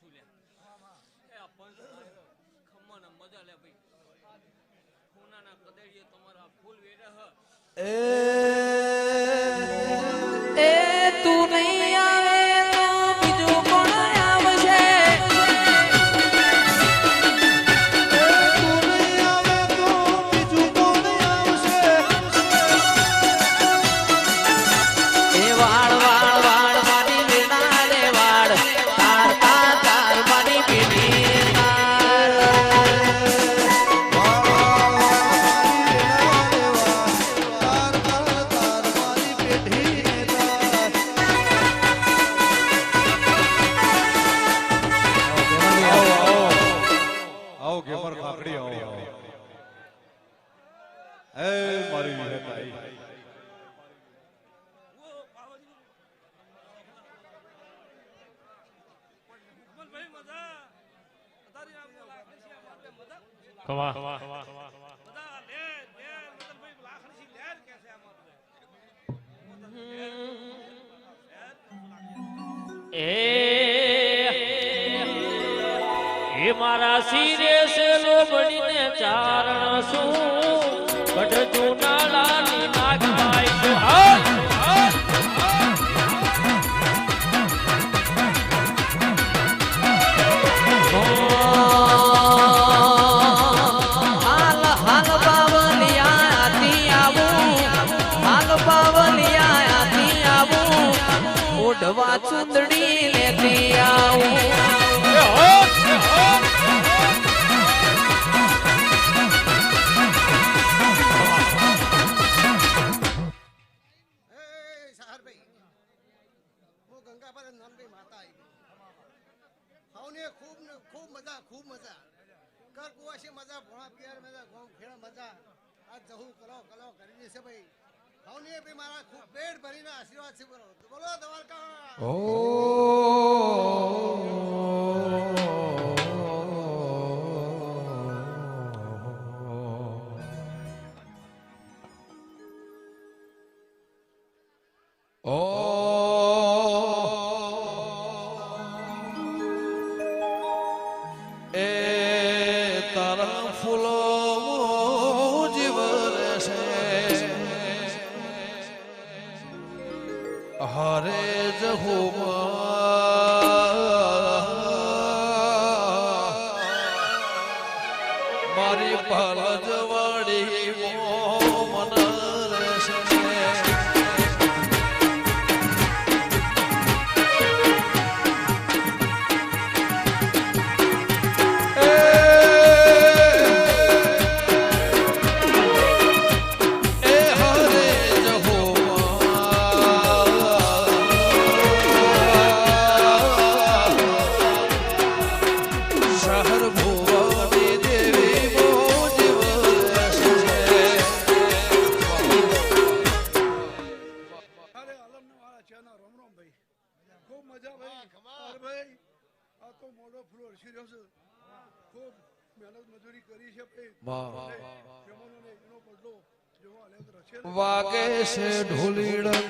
શું લે? એ આ પંચ ખમ્માના મજા લે ભાઈ. ખૂનાના કદેડીએ તમારા ફૂલ વેરે હ. કવા. એ મારા શિરે સેલો બનીને ચારણ શું ચૂંદડી લેતી આવું. ખૂબ ખૂબ મજા ખૂબ મજા કર મજા ભોણા પિયર મજા ગોમ ખેડા મજા આ જહુ કલો કલો કરી છે ભાઈ ઓ. છે ઢોલીડ.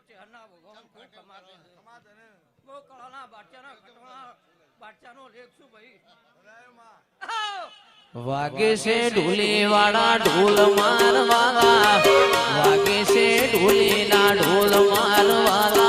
ચહેરના ભગવાન ખૂબ કમાતે છે. ગોકળાના બાટચાના કટવાના બાટચાનો લેખ શું ભાઈ? વાગે છે ઢોલી વાળા ઢોલ મારવાળા વાગે છે ઢોલીના ઢોલ મારવાળા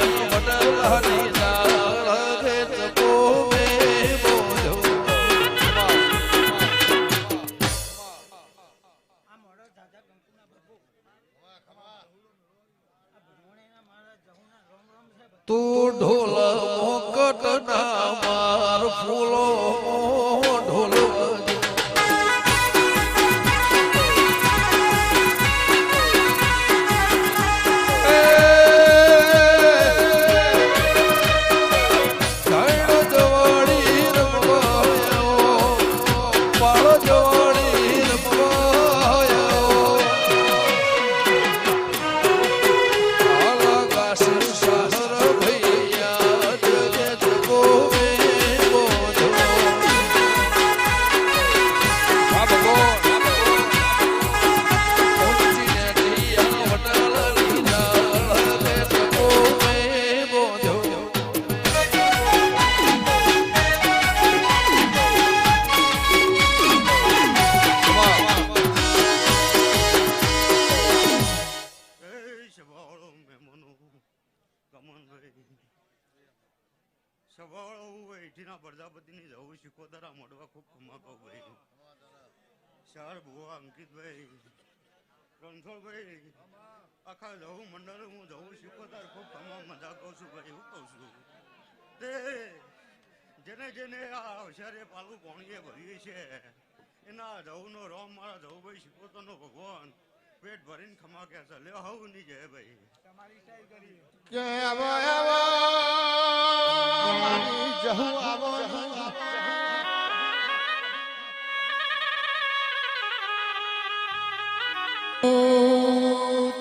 અનુ વટલ હરી જેને જેને આ અવસરે પાલું પાણીએ ભર્યું છે. એના જવનો રોમ મારા જવુભાઈ શીખોતરનો ભગવાન. પેટ ભરીને ખમા કે છે. લે હવની જય ભાઈ. કે આવો આવો. મારી જહુ આવો.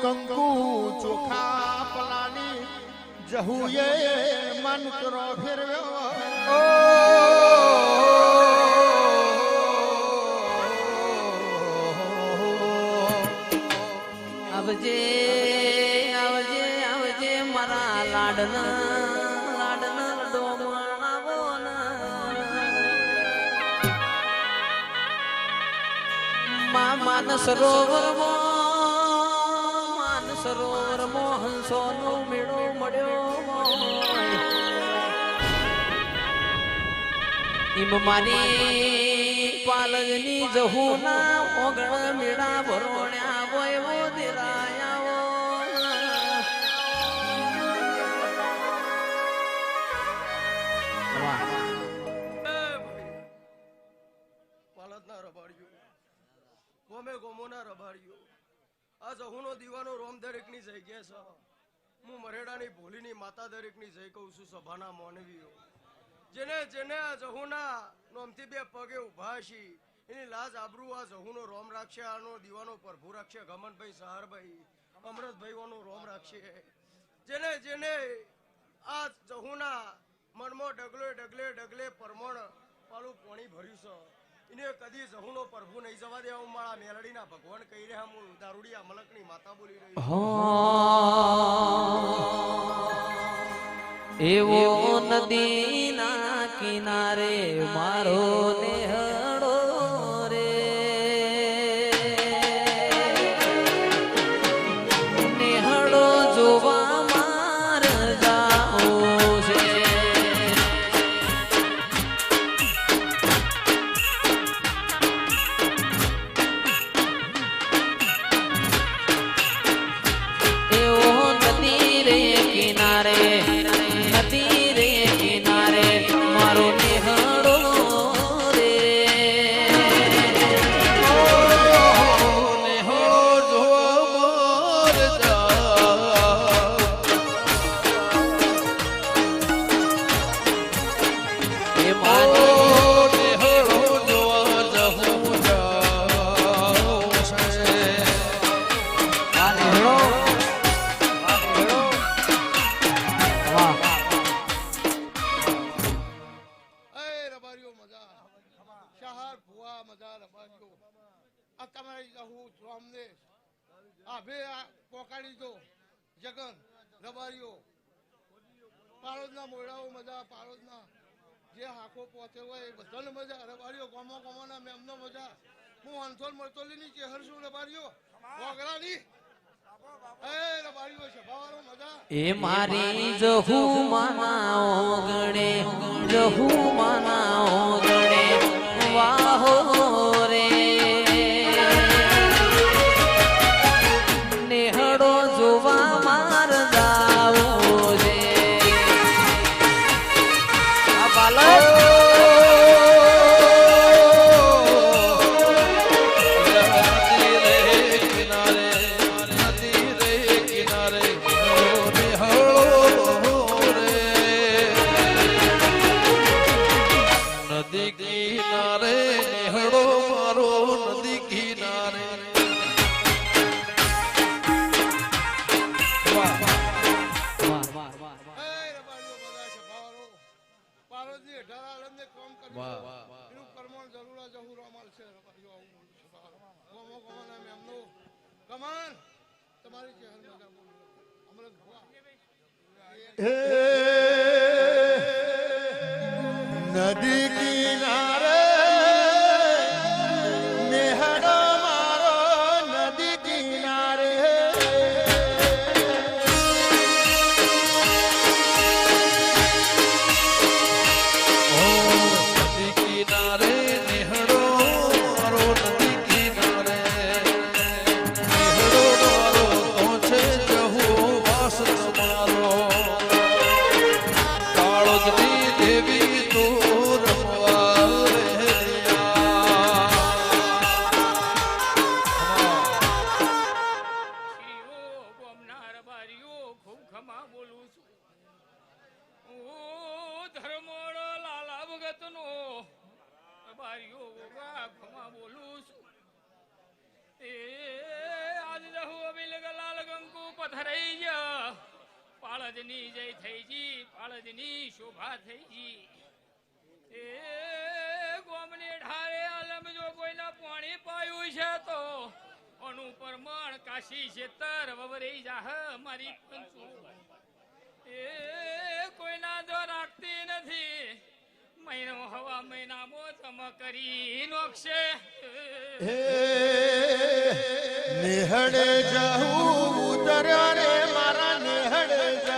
કંકુ ચોખા પલાની જહુએ મન કરો ફેરવ્યો. આવજે આવજે આવજે, મારા લાડના લાડના ડોમણાવો મા, માન સરોવર માન સરોવરમાં હંસોનો મેળો મળ્યો ઈમ મારી પાલજની જહુના ઓગણ મેળા ભરોણ્યા વયવો રબાડીઓ. ગોમે ગોમોના રબાડીઓ. આ જહુનો દીવાનો રોમ દરેકની જગ્યા છે. હું મરેડાની ભોલીની માતા દરેકની જય કહું છું સભાના મોનવીઓ. જેને જેને આ જહુના નોમથી બે પગે ઊભા છી, એની લાજ આબરૂ આ જહુનો રોમ રાખશે, આનો દીવાનો પ્રભુ રાખશે ગમનભાઈ સહારભાઈ અમૃતભાઈ ઓનો રોમ રાખશે. જેને જેને આ જહુના મનમાં ડગલે ડગલે ડગલે પરમણ પાલું પોણી ભર્યું છે. એને કદી જહુનો પ્રભુ નહીં જવા દે હું મારા મેલડીના ભગવાન કહી રહ્યા, હું દારૂડિયા મલકની માતા બોલી રહી. એવો નદીના કિનારે મારો નેહડો પાળોદના મોયડાઓ મજા પાળોદના જે હાકો પહોંચે હોય એ બધાને મજા. રબારીઓ ગોમો, ગોમોના મેમનો મજા. હું હંસોલ મરતોલીની ચેહર છું રબારીઓ વગરાની. એ મારી જહુ માના ઓગણે જહુ માના ઓગણે, વાહો ઉપર કાશી છેતર વવરે જાહ મારી એ કોઈના જો રાખતી નથી. મહિનો હવા મહિના મો તમ કરી નોક્ષે નિહળે જાઉં ઉતર્યા રે મારા નિહળે જાઉં.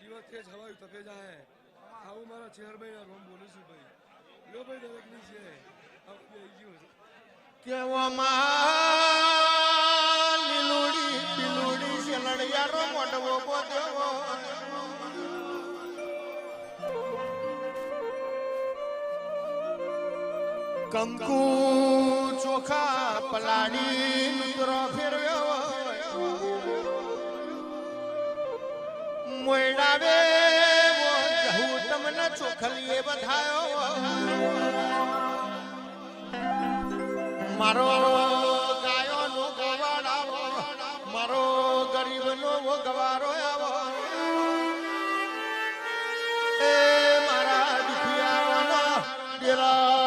દિવસ તેજ હવાયું તપે જાય આવું મારા ચેહરભાઈના રોમ બોલું ભાઈ. લો ભાઈ દરેકની છે. લીલુડી, પીલુડી સેલડિયારો મોટવો બોધવો કંકુ ચોખા પલાડી નુતરો ફેરવ્યો મોડાવે હું તમને ચોખલીએ બધાયો મારો ગાયો નો ગવાડાવો, મારો ગરીબનો નો ગવારો આવો. એ મારા દુખિયાઓના ડેરા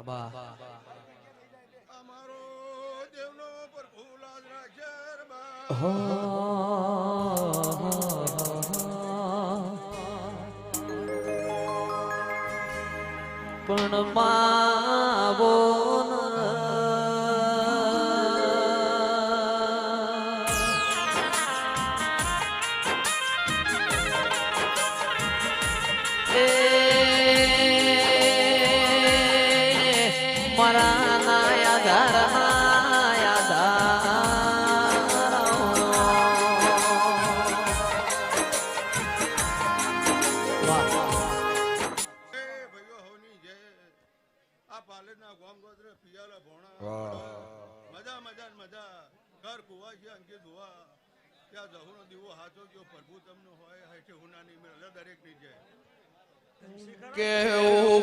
ખબા અમારો દેવનો પ્રભુ લાજ રાખે પણ માવો મજા મજા મજા ઘર કુવા છે અંકિત હોવા ત્યાં જહુનો દીવો હાથો ગયો પ્રભુ તમને હોય હેઠે હુનાની મેળે દરેકની જય કેવું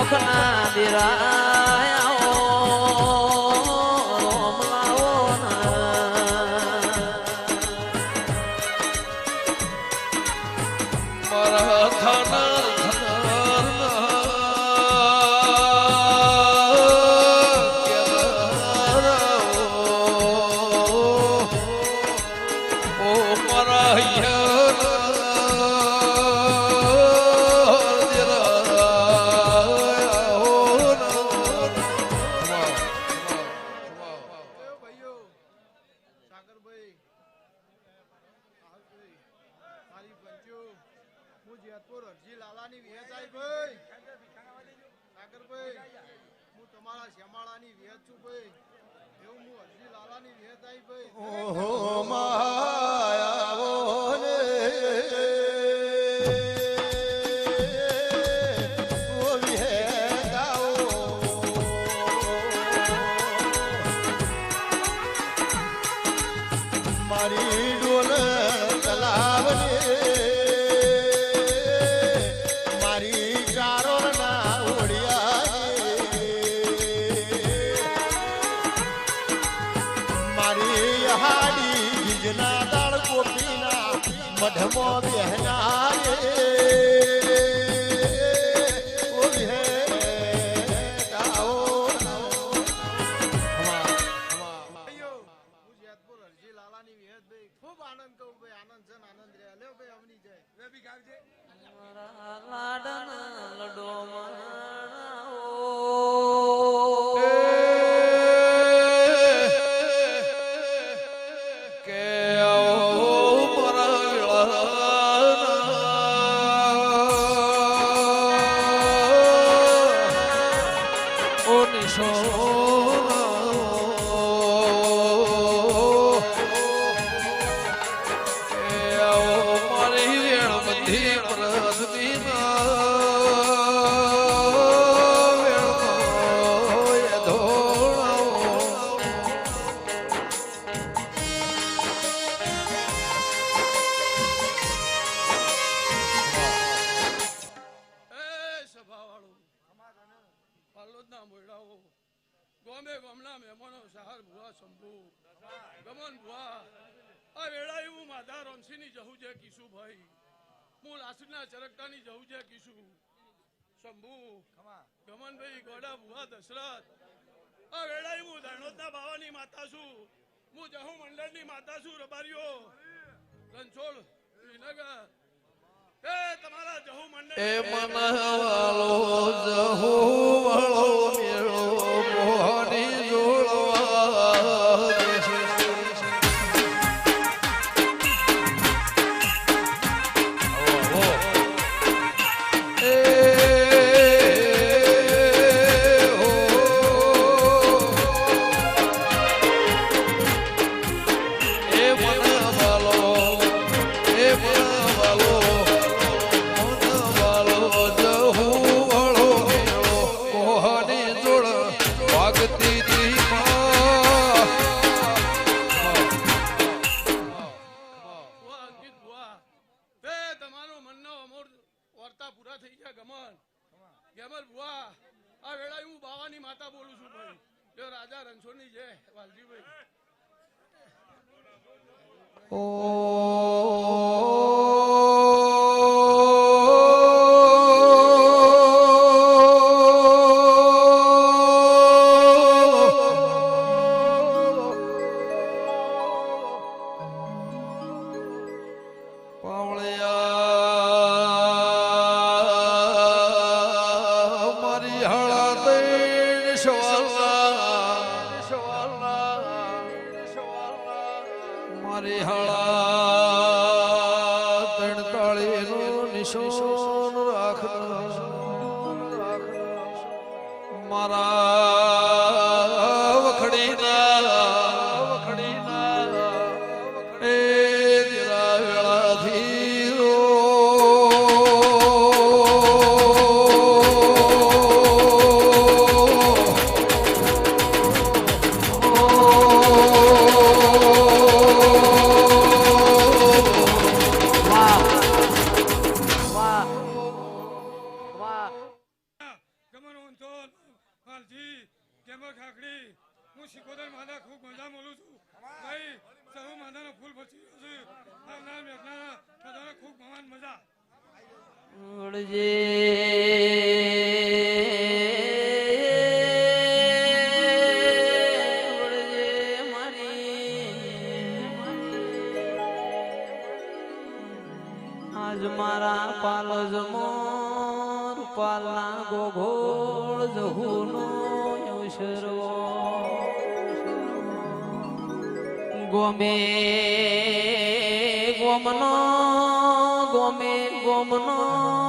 પીડી મોખના દિરાયાઓ હું જેતપુર અરજી લાલાની આવી ભાઈ. હું તમારા શ્યામાળાની વિહેત છું ભાઈ. એવું હું અરજી લાલાની આવી ભાઈ. ઓહો દશરથ આ વેળા હું ધરણોદના બાવાની માતા છું. હું જહુ મંડળની માતા છું રબારીઓ. રણછોડ શ્રીનગર એ તમારા જહુ મંડળ એ મનવાળો જહુ વાળો ની જય ઓ આજ મારા પાલ જ મોર પાલના ગોગોળ જહુનો અવસરવો ગોમે ગોમનો ગોમે ગોમનો